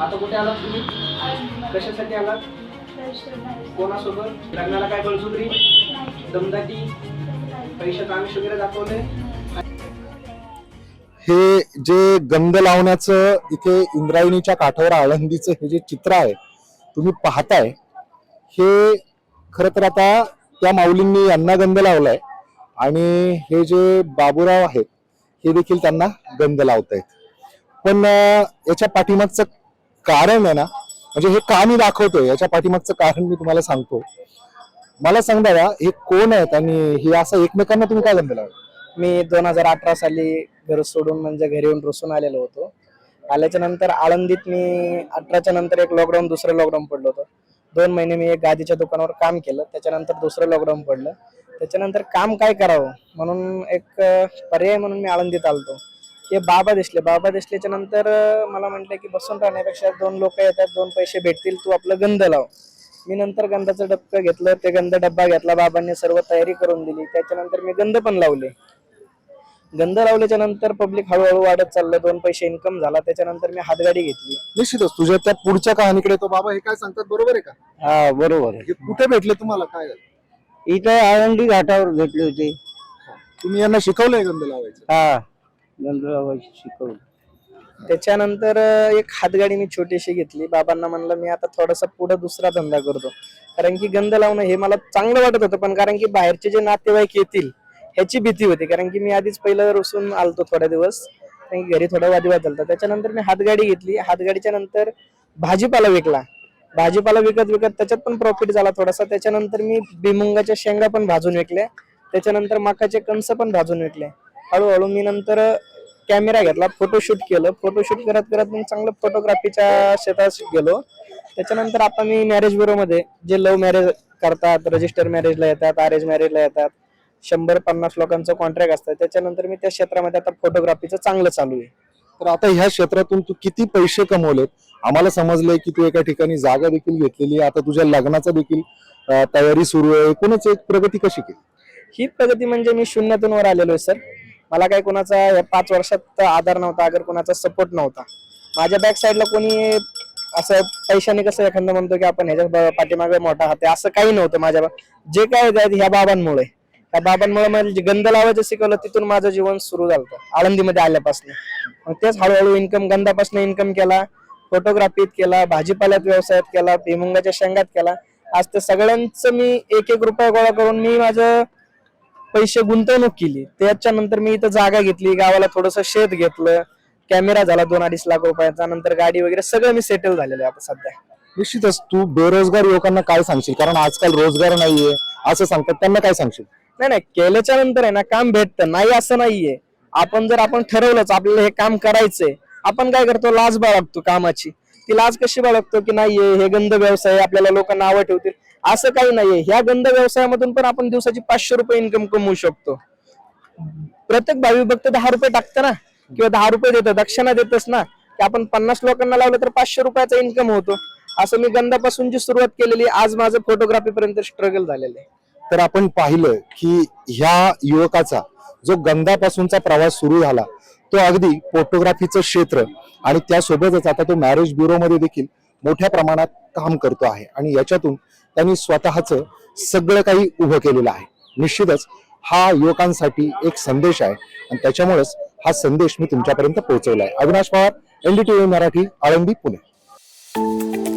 आता कुठे आलात तुम्ही? कशासाठी आलात? कोणासोबत? लग्नाला काय बळजुबरी दमदाटी? पैशात आमिष वगैरे दाखवले? हे जे गंध लावण्याचं इथे इंद्रायणीच्या काठावर आळंदीचं हे जे चित्र आहे तुम्ही पाहताय हे खर तर आता त्या माऊलींनी यांना गंध लावलाय आणि हे जे बाबूराव आहेत हे देखील त्यांना गंध लावतायत. पण याच्या पाठीमागचं कारण आहे ना म्हणजे हे का मी दाखवतोय? याच्या पाठीमागचं कारण मी तुम्हाला सांगतो. मला सांगता हे कोण आहेत आणि हे असं एकमेकांना तुम्ही काय जमलेला मी दोन हजार अठरा साली घर सोडून म्हणजे घरी येऊन रुसून आलेलो होतो. आल्याच्यानंतर आळंदीत मी अठराच्या नंतर एक लॉकडाऊन दुसरं लॉकडाऊन पडलं होतं. दोन महिने मी एक गादीच्या दुकानावर काम केलं त्याच्यानंतर दुसरं लॉकडाऊन पडलं. त्याच्यानंतर काम काय करावं? म्हणून एक पर्याय म्हणून मी आळंदीत आलतो. हे बाबा दिसले बाबा दिसल्याच्या नंतर मला म्हटलं की बसून राहण्यापेक्षा दोन लोक येतात दोन पैसे भेटतील तू आपलं गंध लाव. मी नंतर गंधाचं डबकं घेतलं ते गंध डब्बा घेतला बाबांनी सर्व तयारी करून दिली. त्याच्यानंतर मी गंध पण लावले. गंध लावल्याच्या नंतर पब्लिक हळूहळू वाढत चाललं दोन पैसे इन्कम झाला त्याच्यानंतर मी हातगाडी घेतली. निश्चितच तुझ्या त्या पुढच्या कहाणीकडे तो बाबा हे काय सांगतात बरोबर आहे का? हा बरोबर हे कुठे भेटले तुम्हाला काय इथं आळंदी घाटावर भेटले होते. तुम्ही यांना शिकवलंय गंध लावायचं. हा. गंधरावाची शिकवलं. त्याच्यानंतर अं, एक हातगाडी मी छोटीशी घेतली. बाबांना म्हणलं मी आता थोडासा पुढे दुसरा धंदा करतो. कारण की गंध लावणं हे मला चांगलं वाटत होतं पण कारण की बाहेरचे जे नातेवाईक येतील ह्याची भीती होती. कारण की मी आधीच पहिलं रुसून आलतो थोड्या दिवस. कारण की घरी थोडा वादविवाद झाला त्याच्यानंतर मी हातगाडी घेतली. हातगाडीच्या नंतर भाजीपाला विकला. भाजीपाला विकत विकत त्याच्यात पण प्रॉफिट झाला थोडासा. त्याच्यानंतर मी भिमुंगाच्या शेंगा पण भाजून विकल्या. त्याच्यानंतर मकाचे कणस पण भाजून विकले. हळूहळू मी नंतर कॅमेरा घेतला फोटोशूट केलं. फोटोशूट करत करत मी चांगलं फोटोग्राफीच्या क्षेत्रात गेलो. त्याच्यानंतर आता मी मॅरेजमध्ये जे लव्ह मॅरेज करतात रजिस्टर मॅरेजला येतात अरेंज मॅरेजला येतात शंभर पन्नास लोकांचं कॉन्ट्रॅक्ट असतं. त्याच्यानंतर मी त्या क्षेत्रामध्ये आता फोटोग्राफीचं चांगलं चालू आहे. तर आता ह्या क्षेत्रातून तू किती पैसे कमवलेत? आम्हाला समजलंय की तू एका ठिकाणी जागा देखील घेतलेली आहे. आता तुझ्या लग्नाचा देखील तयारी सुरू आहे. एकूणच एक प्रगती कशी केली? ही प्रगती म्हणजे मी शून्यातून वर आलेलो आहे सर. मला काही कोणाचा या पाच वर्षात आधार नव्हता अगर कोणाचा सपोर्ट नव्हता. माझ्या बॅक साईडला कोणी असं पैशाने कसं एखादं म्हणतो की आपण ह्याच्या पाठीमागे मोठा हात असं काही नव्हतं माझ्या बा- जे काय ह्या बाबांमुळे. त्या बाबांमुळे मला जे गंध लावायचं शिकवलं तिथून माझं जीवन सुरू झालं आळंदीमध्ये आल्यापासून. मग तेच हळूहळू इन्कम गंधापासून इन्कम केला फोटोग्राफीत केला भाजीपाल्यात व्यवसायात केला भुईमुंगाच्या शेंगात केला. आज ते सगळ्यांचं मी एक एक रुपया गोळा करून मी माझं पैसे गुंतवणूक केली. त्याच्यानंतर मी इथं जागा घेतली गावाला थोडस शेत घेतलं कॅमेरा झाला दोन अडीच लाख रुपयाचा नंतर गाडी वगैरे सगळं मी सेटल झालेलं आहे आता सध्या. निश्चितच तू बेरोजगार युवकांना काय सांगशील? कारण आजकाल रोजगार नाहीये असं सांगतात. त्यांना काय सांगशील? नाही नाही केल्याच्यानंतर आहे ना काम भेटतं. नाही असं नाहीये. आपण जर आपण ठरवलंच आपल्याला हे काम करायचंय आपण काय करतो? लाज बाळगतो कामाची. ती लाज कशी बाळगतो की नाहीये हे गंध व्यवसाय आहे, आपल्याला लोक नावं ठेवतील. असं काही नाहीये. ह्या गंध व्यवसायामधून पण आपण दिवसाची पाचशे रुपये इन्कम कमवू शकतो. प्रत्येक भावी भक्त दहा रुपये टाकतं ना? किंवा दहा रुपये देतं दक्षिणा देतच ना? की आपण पन्नास लोकांना लावलं तर पाचशे रुपयाचा इन्कम होतो. असं मी गंधापासून जी सुरुवात केलेली आज माझं फोटोग्राफी पर्यंत स्ट्रगल झालेलं आहे. तर आपण पाहिलं की ह्या युवकाचा जो गंधापासूनचा प्रवास सुरू झाला तो अगदी फोटोग्राफीचं क्षेत्र. आणि त्यासोबतच आता तो मॅरेज ब्युरोमध्ये देखील मोठ्या प्रमाणात काम करतो आहे. आणि याच्यातून त्यांनी स्वतःचं सगळं काही उभं केलेलं आहे. निश्चितच हा युवकांसाठी एक संदेश आहे. आणि त्याच्यामुळेच हा संदेश मी तुमच्यापर्यंत पोहोचवला आहे अविनाश पवार एनडीटीव्ही मराठी आळंदी पुणे.